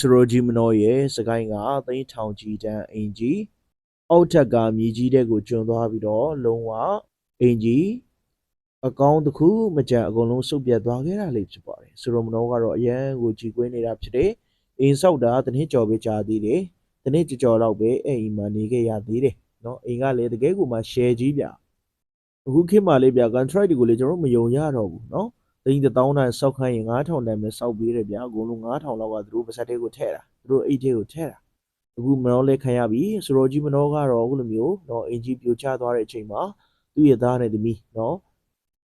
စရိုဂျီမနောရဲ့စကိုင်းကသိန်းထောင်ကြီးတန်းအင်ကြီးအောက်ထက်ကမြေကြီးတဲ့ကိုကျွန်းသွားပြီးတော့လုံးဝအင်ကြီးအကောင်းတစ်ခုမကြံအကုန်လုံးစုပ်ပြတ်သွားခဲ့တာလေးဖြစ်ပါတယ်စရိုမနောကတော့အရန်ကိုကြည်ကွင်းနေတာဖြစ်တယ်အင်းဆောက်တာတစ်နှစ်ကျော်ပဲကြာသေးတယ်တစ်နှစ်ကျော်ကျော်လောက်ပဲအဲ့အိမ်မှာနေခဲ့ရသေးတယ်နော်အိမ်ကလည်းတကယ်ကိုမှ share ကြီးဗျအခုခေတ်မှလေးဗျ contract တွေကိုလည်းကျွန်တော်တို့မယုံရတော့ဘူးနော် သိန်းတစ်သောင်းတန်စောက်ခိုင်းရင်9000တန်ပဲစောက်ပေးတယ်ဗျာအကုန်လုံး9000လောက်ကသူတို့ပါစက်တွေကိုထည့်တာသူတို့အိတ်တွေကိုထည့်တာအခုမနောလဲခံရပြီစရောကြီးမနောကတော့အခုလိုမျိုးတော့အင်ကြီးပြိုချသွားတဲ့အချိန်မှာသူ့ရဲ့သားနဲ့သမီးနော်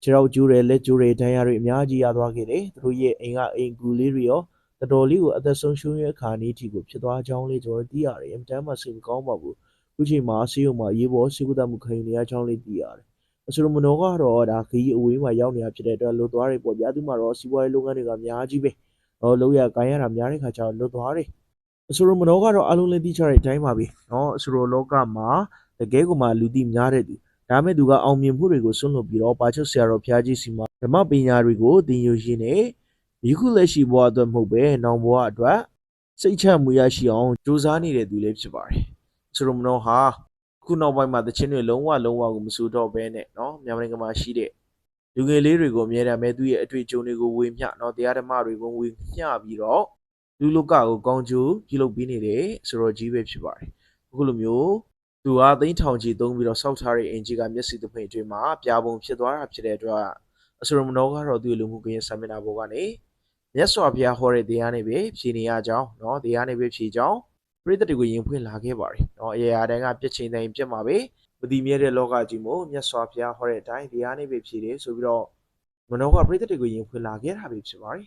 ခြေထောက်ကျိုးတယ်လက်ကျိုးတယ်ဒဏ်ရာတွေအများကြီးရသွားခဲ့တယ်သူတို့ရဲ့အိမ်ကအိမ်ကူလေးတွေရောတော်တော်လေးကိုအသက်ဆုံးရှုံးရအခါနေအထိကိုဖြစ်သွားကြောင်းလေးကျွန်တော်တို့သိရတယ်အင်တန်မှစိတ်မကောင်းပါဘူးအခုချိန်မှာဆေးရုံမှာရေးပေါ်ဆေးကုသမှုခံယူနေရကြောင်းလေးသိရတယ် အစရမနောကတော့ဒါခရီးအဝေးမှာရောက်နေတာဖြစ်တဲ့အတွက်လွတ်သွားတယ်ပေါ့ဗျာသူမှတော့စီးပွားရေးလုပ်ငန်းတွေကအများကြီးပဲဟောလောက်ရကိုင်းရတာများတဲ့ခါကျတော့လွတ်သွားတယ်အစရမနောကတော့အလုံးလေးတိချတဲ့အတိုင်းပါပဲနော်အစရလောကမှာတကယ်ကိုမှလူသိများတဲ့သူဒါမဲ့သူကအောင်မြင်မှုတွေကိုဆွန့်လွတ်ပြီးတော့ပါချုပ်ဆရာတော်ဘုရားကြီးစီမှာဓမ္မပညာတွေကိုသင်ယူရင်းနဲ့ယခုလက်ရှိဘဝအတွက်မဟုတ်ပဲနောင်ဘဝအတွက်စိတ်ချမှုရရှိအောင်ကြိုးစားနေတဲ့သူလေးဖြစ်ပါတယ်အစရမနောဟာ ခုနောက်ပိုင်းမှာတချင်းတွေလုံးဝလုံးဝကိုမစူတော့ဘဲနဲ့เนาะမြန်မာနိုင်ငံမှာရှိတဲ့လူငယ်လေးတွေကိုအများအားမဲ့သူရဲ့အတွေ့အကြုံတွေကိုဝေမျှเนาะတရားဓမ္မတွေကိုဝေမျှပြီးတော့လူလောကကိုကောင်းကျိုးပြုလုပ်ပေးနေတဲ့ဆိုတော့ကြီးပဲဖြစ်ပါတယ်အခုလိုမျိုးသူကသိန်းထောင်ကြီးသုံးပြီးတော့စောက်ထားတဲ့အင်ဂျီကမျက်စိတစ်ဖွင့်အတွင်းမှာပြာပုံဖြစ်သွားတာဖြစ်တဲ့အတွက်အစရမနောကတော့သူ့ရဲ့လူမှုကွန်ရက်ဆာမင်နာဘောကနေမြတ်စွာဘုရားဟောတဲ့တရားနဲ့ပဲဖြေနေရကြောင်းเนาะတရားနဲ့ပဲဖြေကြောင်း ပရိသတ်တွေကိုရင်ဖွင့်လာခဲ့ပါတယ်။နော်အရာတိုင်းကပြစ်ချိန်တိုင်းပြစ်မှာပဲမတိမြဲတဲ့လောကကြီးမို့မြတ်စွာဘုရားဟောတဲ့အတိုင်းဒီအားနေ့ပဲဖြစ်တယ်ဆိုပြီးတော့မနောကပရိသတ်တွေကိုရင်ဖွင့်လာခဲ့တာပဲဖြစ်ပါတယ်